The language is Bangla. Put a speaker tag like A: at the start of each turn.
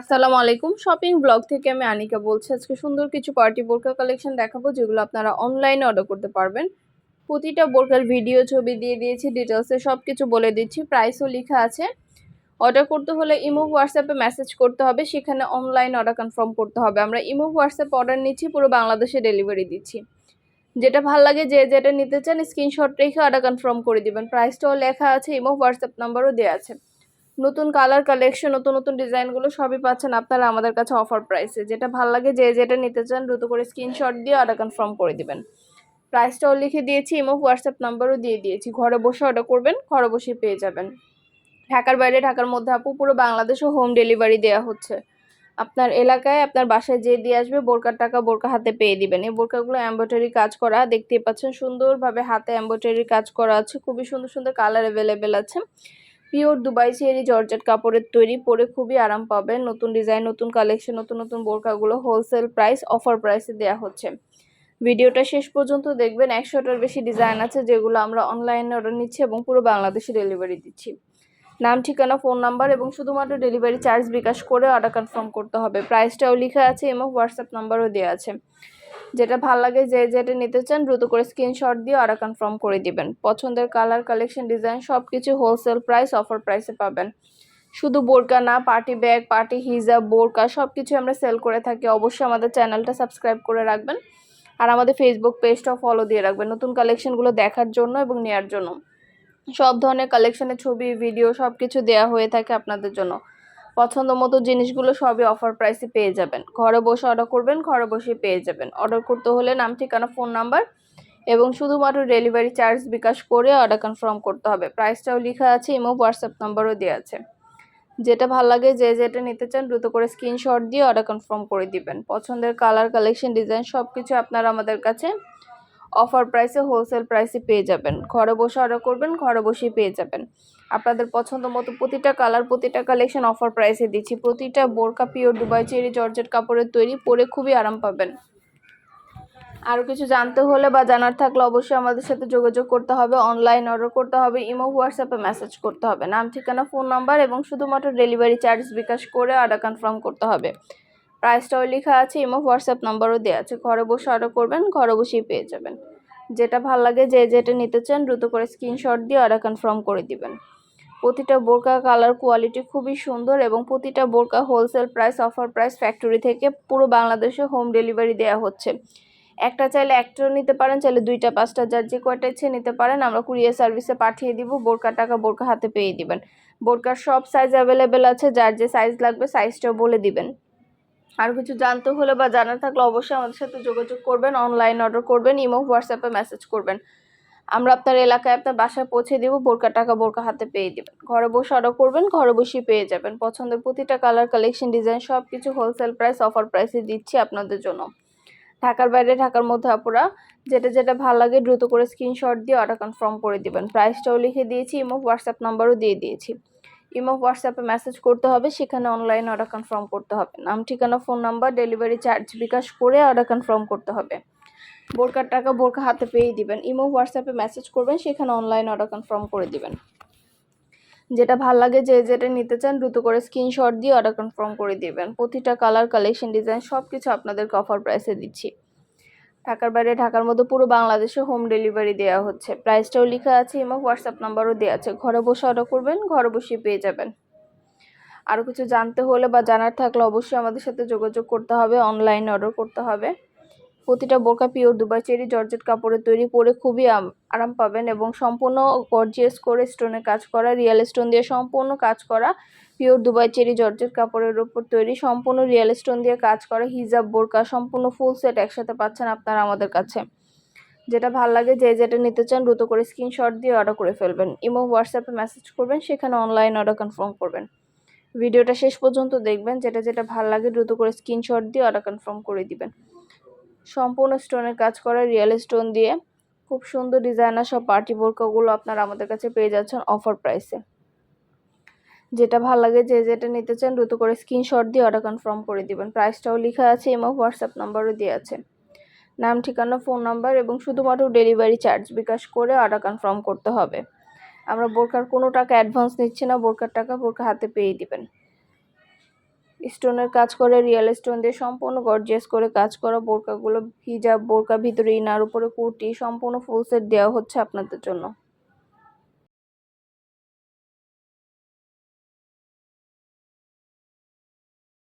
A: আসসালামু আলাইকুম। শপিং ব্লগ থেকে আমি আনিকা বলছি, আজকে সুন্দর কিছু পার্টি বোরকা কালেকশন দেখাবো, যেগুলো আপনারা অনলাইনে অর্ডার করতে পারবেন। প্রতিটা বোরকার ভিডিও ছবি দিয়ে দিয়েছি ডিটেলসে সব কিছু বলে দিচ্ছি প্রাইসও লেখা আছে। অর্ডার করতে হলে ইমো হোয়াটসঅ্যাপে মেসেজ করতে হবে, সেখানে অনলাইন অর্ডার কনফার্ম করতে হবে। আমরা ইমো হোয়াটসঅ্যাপে অর্ডার নিচ্ছি, পুরো বাংলাদেশে ডেলিভারি দিচ্ছি। যেটা ভালো লাগে, যে যেটা নিতে চান স্ক্রিনশট রেখে অর্ডার কনফার্ম করে দিবেন। প্রাইসটাও লেখা আছে, ইমো হোয়াটসঅ্যাপ নাম্বারও দেওয়া আছে। নতুন কালার কালেকশন নতুন নতুন ডিজাইনগুলো সবই পাচ্ছেন আপনারা আমাদের কাছে অফার প্রাইসে যেটা ভালো লাগে যে যেটা নিতে চান দ্রুত করে স্ক্রিনশট দিয়ে অর্ডার কনফার্ম করে দিবেন। প্রাইসটাও লিখে দিয়েছি ইমো হোয়াটসঅ্যাপ নাম্বারও দিয়ে দিয়েছি। ঘরে বসে অর্ডার করবেন, ঘরে বসে পেয়ে যাবেন। ঢাকার বাইরে, ঢাকার মধ্যে আপু, পুরো বাংলাদেশও হোম ডেলিভারি দেওয়া হচ্ছে। আপনার এলাকায় আপনার বাসায় যে দিয়ে আসবে, বোরকার টাকা বোরকা হাতে পেয়ে দিবেন। এই বোরকাগুলো এম্ব্রয়ডারি কাজ করা, দেখতেই পাচ্ছেন সুন্দরভাবে হাতে এম্ব্রয়ডারি কাজ করা আছে। খুবই সুন্দর সুন্দর কালার অ্যাভেলেবেল আছে। পিওর দুবাই চেরি জর্জেট কাপড়ের তৈরি, পরে খুবই আরাম পাবেন। নতুন ডিজাইন, নতুন কালেকশন, নতুন নতুন বোরকাগুলো হোলসেল প্রাইস অফার প্রাইসে দেওয়া হচ্ছে। ভিডিওটা শেষ পর্যন্ত দেখবেন। একশোটার বেশি ডিজাইন আছে যেগুলো আমরা অনলাইনে অর্ডার নিচ্ছি এবং পুরো বাংলাদেশে ডেলিভারি দিচ্ছি। নাম, ঠিকানা ফোন নাম্বার এবং শুধুমাত্র ডেলিভারি চার্জ বিকাশ করে অর্ডার কনফার্ম করতে হবে। প্রাইসটাও লেখা আছে এবং হোয়াটসঅ্যাপ নাম্বারও দেওয়া আছে। যেটা ভালো লাগে যে যেটা নিতে চান, দ্রুত করে স্ক্রিনশট দিয়ে অর্ডার কনফার্ম করে দিবেন। পছন্দের কালার কালেকশন ডিজাইন সব কিছু হোলসেল প্রাইস অফার প্রাইসে পাবেন। শুধু বোরকা না পার্টি ব্যাগ পার্টি হিজাব বোরকা সব কিছু আমরা সেল করে থাকি। অবশ্যই আমাদের চ্যানেলটা সাবস্ক্রাইব করে রাখবেন আর আমাদের ফেসবুক পেজটাও ফলো দিয়ে রাখবেন নতুন কালেকশনগুলো দেখার জন্য এবং নেওয়ার জন্য। সব ধরনের কালেকশনের ছবি ভিডিও সব কিছু দেওয়া হয়ে থাকে আপনাদের জন্য। পছন্দ মতো জিনিসগুলো সবই অফার প্রাইসে পেয়ে যাবেন। ঘরে বসে অর্ডার করবেন, ঘরে বসে পেয়ে যাবেন। অর্ডার করতে হলে নাম, ঠিকানা ফোন নাম্বার এবং শুধুমাত্র ডেলিভারি চার্জ বিকাশ করে অর্ডার কনফার্ম করতে হবে। প্রাইসটাও লেখা আছে ইমো হোয়াটসঅ্যাপ নাম্বারও দেওয়া আছে। যেটা ভালো লাগে, যে যেটা নিতে চান দ্রুত করে স্ক্রিনশট দিয়ে অর্ডার কনফার্ম করে দিবেন। পছন্দের কালার কালেকশন ডিজাইন সব কিছু আপনারা আমাদের কাছে অফার প্রাইসে হোলসেল প্রাইসে পেয়ে যাবেন। ঘরে বসে অর্ডার করবেন, ঘরে বসেই পেয়ে যাবেন। আপনাদের পছন্দ মতো প্রতিটা কালার প্রতিটা কালেকশন অফার প্রাইসে দিচ্ছি। প্রতিটা বোরকা, পিওর দুবাই চেরি, জর্জেট কাপড়ের তৈরি পরে খুবই আরাম পাবেন। আরও কিছু জানতে হলে বা জানার থাকলে অবশ্যই আমাদের সাথে যোগাযোগ করতে হবে। অনলাইন অর্ডার করতে হবে ইমো হোয়াটসঅ্যাপে মেসেজ করতে হবে। নাম, ঠিকানা ফোন নাম্বার এবং শুধুমাত্র ডেলিভারি চার্জ বিকাশ করে অর্ডার কনফার্ম করতে হবে। প্রাইসটাও লেখা আছে ইমো হোয়াটসঅ্যাপ নাম্বারও দেওয়া আছে। ঘরে বসে অর্ডার করবেন, ঘরে বসেই পেয়ে যাবেন। যেটা ভালো লাগে যে যেটা নিতে চান, দ্রুত করে স্ক্রিনশট দিয়ে অর্ডার কনফার্ম করে দিবেন। প্রতিটা বোরকা কালার কোয়ালিটি খুবই সুন্দর এবং প্রতিটা বোরকা wholesale price offer price factory থেকে পুরো বাংলাদেশে হোম ডেলিভারি দেওয়া হচ্ছে। একটা চাইলে একটাও নিতে পারেন, চাইলে দুইটা, পাঁচটা, যার যে কয়টা ইচ্ছে নিতে পারেন, আমরা কুরিয়ার সার্ভিসে পাঠিয়ে দিব বোরকার টাকা বোরকা হাতে পেয়ে দিবেন। বোরকার সব সাইজ অ্যাভেলেবেল আছে, যার যে সাইজ লাগবে সাইজটাও বলে দিবেন। আর কিছু জানতে হলে বা জানার থাকলে অবশ্যই আমাদের সাথে যোগাযোগ করবেন অনলাইন অর্ডার করবেন ইমো হোয়াটসঅ্যাপে মেসেজ করবেন। আমরা আপনার এলাকায় আপনার বাসায় পৌঁছে দিব, বোরকা টাকা বোরকা হাতে পেয়ে দেবেন। ঘরে বসে অর্ডার করবেন, ঘরে বসেই পেয়ে যাবেন। পছন্দের প্রতিটা কালার কালেকশন ডিজাইন সব কিছু হোলসেল প্রাইস অফার প্রাইসে দিচ্ছি আপনাদের জন্য। ঢাকার বাইরে, ঢাকার মধ্যে আপনারা যেটা যেটা ভালো লাগে দ্রুত করে স্ক্রিনশট দিয়ে অর্ডার কনফার্ম করে দিবেন। প্রাইসটাও লিখে দিয়েছি ইমো হোয়াটসঅ্যাপ নাম্বারও দিয়ে দিয়েছি। ইমো, হোয়াটসঅ্যাপে মেসেজ করতে হবে, সেখানে অনলাইন অর্ডার কনফার্ম করতে হবে। নাম, ঠিকানা phone number delivery charge bKash করে অর্ডার কনফার্ম করতে হবে। বোরকার টাকা বোরকা হাতে পেয়েই দিবেন। ইমো, হোয়াটসঅ্যাপে মেসেজ করবেন, সেখানে অনলাইন অর্ডার কনফার্ম করে দিবেন। যেটা ভালো লাগে, যে যেটা নিতে চান, দ্রুত করে স্ক্রিনশট দিয়ে অর্ডার কনফার্ম করে দিবেন। প্রতিটা কালার কালেকশন ডিজাইন সব কিছু আপনাদেরকে অফার প্রাইসে দিচ্ছি। ঢাকার বাইরে, ঢাকার মধ্যে পুরো বাংলাদেশে হোম ডেলিভারি দেওয়া হচ্ছে। প্রাইসটাও লেখা আছে এবং হোয়াটসঅ্যাপ নাম্বারও দেওয়া আছে। ঘরে বসে অর্ডার করবেন, ঘরে বসে পেয়ে যাবেন। আরও কিছু জানতে হলে বা জানার থাকলে অবশ্যই আমাদের সাথে যোগাযোগ করতে হবে অনলাইন অর্ডার করতে হবে। প্রতিটা বোরকা পিওর দুবাই চেরি জর্জেট কাপড়ের তৈরি পরে খুবই আরাম পাবেন এবং সম্পূর্ণ গর্জিয়াস করে স্টোনে কাজ করা রিয়েল স্টোন দিয়ে সম্পূর্ণ কাজ করা, পিওর দুবাই চেরি জর্জেট কাপড়ের উপর তৈরি, সম্পূর্ণ রিয়েল স্টোন দিয়ে কাজ করা, হিজাব, বোরকা, সম্পূর্ণ ফুল সেট একসাথে পাচ্ছেন আপনারা আমাদের কাছে। যেটা ভালো লাগে, যে যেটা নিতে চান দ্রুত করে স্ক্রিনশট দিয়ে অর্ডার করে ফেলবেন। ইমো হোয়াটসঅ্যাপে মেসেজ করবেন, সেখানে অনলাইন অর্ডার কনফার্ম করবেন। ভিডিওটা শেষ পর্যন্ত দেখবেন, যেটা যেটা ভালো লাগে দ্রুত করে স্ক্রিনশট দিয়ে অর্ডার কনফার্ম করে দিবেন। সম্পূর্ণ স্টোনের কাজ করা রিয়েল স্টোন দিয়ে। খুব সুন্দর ডিজাইনার সব পার্টি বোরকাগুলো আপনারা আমাদের কাছে পেয়ে যাচ্ছেন অফার প্রাইসে। যেটা ভালো লাগে যে যেটা নিতে চান দ্রুত করে স্ক্রিনশট দিয়ে অর্ডার কনফার্ম করে দিবেন। প্রাইসটাও লেখা আছে এবং হোয়াটসঅ্যাপ নাম্বারও দিয়ে আছে। নাম, ঠিকানা ফোন নাম্বার এবং শুধুমাত্র ডেলিভারি চার্জ বিকাশ করে অর্ডার কনফার্ম করতে হবে। আমরা বোরকার কোনো টাকা অ্যাডভান্স নিচ্ছি না, বোরকার টাকা বোরকা হাতে পেয়ে দিবেন। স্টোনের কাজ করে, রিয়েল স্টোন দিয়ে সম্পূর্ণ গর্জিয়াস করে কাজ করা বোরকাগুলো হিজাব বোরকা ভিতরে ইনার উপরে কুর্তি, সম্পূর্ণ ফুল সেট দেওয়া হচ্ছে আপনাদের জন্য।